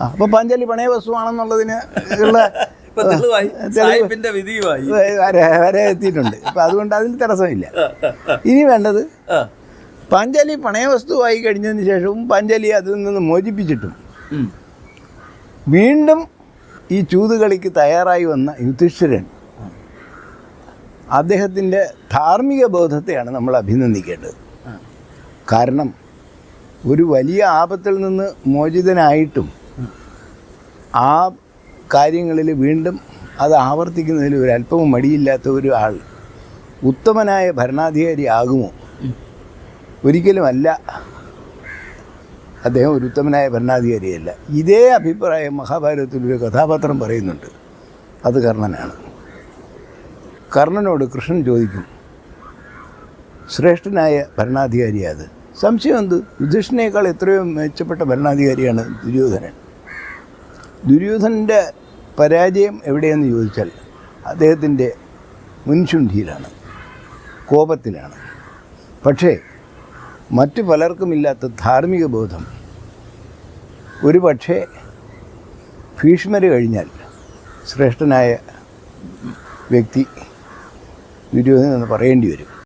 ആ, അപ്പൊ പാഞ്ചാലി പണയ വസ്തുവാണെന്നുള്ളതിന് ഉള്ള വരെ എത്തിയിട്ടുണ്ട്. അപ്പൊ അതുകൊണ്ട് അതിന് തടസ്സമില്ല. ഇനി വേണ്ടത്. പാഞ്ചാലി പണയ വസ്തുവായി കഴിഞ്ഞതിന് ശേഷവും പാഞ്ചാലി അതിൽ നിന്ന് മോചിപ്പിച്ചിട്ടും വീണ്ടും ഈ ചൂതുകളിക്ക് തയ്യാറായി വന്ന യുധിഷ്ഠിരൻ അദ്ദേഹത്തിന്റെ ധാർമ്മിക ബോധത്തെയാണ് നമ്മൾ അഭിനന്ദിക്കേണ്ടത്. കാരണം ഒരു വലിയ ആപത്തിൽ നിന്ന് മോചിതനായിട്ടും ആ കാര്യങ്ങളിൽ വീണ്ടും അത് ആവർത്തിക്കുന്നതിൽ ഒരു അല്പവും മടിയില്ലാത്ത ഒരു ആൾ ഉത്തമനായ ഭരണാധികാരി ആകുമോ? ഒരിക്കലുമല്ല. അദ്ദേഹം ഒരു ഉത്തമനായ ഭരണാധികാരിയല്ല. ഇതേ അഭിപ്രായം മഹാഭാരതത്തിൽ ഒരു കഥാപാത്രം പറയുന്നുണ്ട്. അത് കർണനാണ്. കർണനോട് കൃഷ്ണൻ ചോദിക്കും ശ്രേഷ്ഠനായ ഭരണാധികാരി അത് സംശയം എന്ത്? യുധിഷ്ഠിനേക്കാൾ എത്രയോ മെച്ചപ്പെട്ട ഭരണാധികാരിയാണ് ദുര്യോധനൻ. ദുര്യോധനന്റെ പരാജയം എവിടെയെന്ന് ചോദിച്ചാൽ അദ്ദേഹത്തിന്റെ മുൻശുണ്ഠിയിലാണ് കോപത്തിലാണ്. പക്ഷേ മറ്റു പലർക്കുമില്ലാത്ത ധാർമ്മിക ബോധം. ഒരു പക്ഷേ ഭീഷ്മര് കഴിഞ്ഞാൽ ശ്രേഷ്ഠനായ വ്യക്തി ദുര്യോധനൻ എന്ന് പറയേണ്ടി വരും.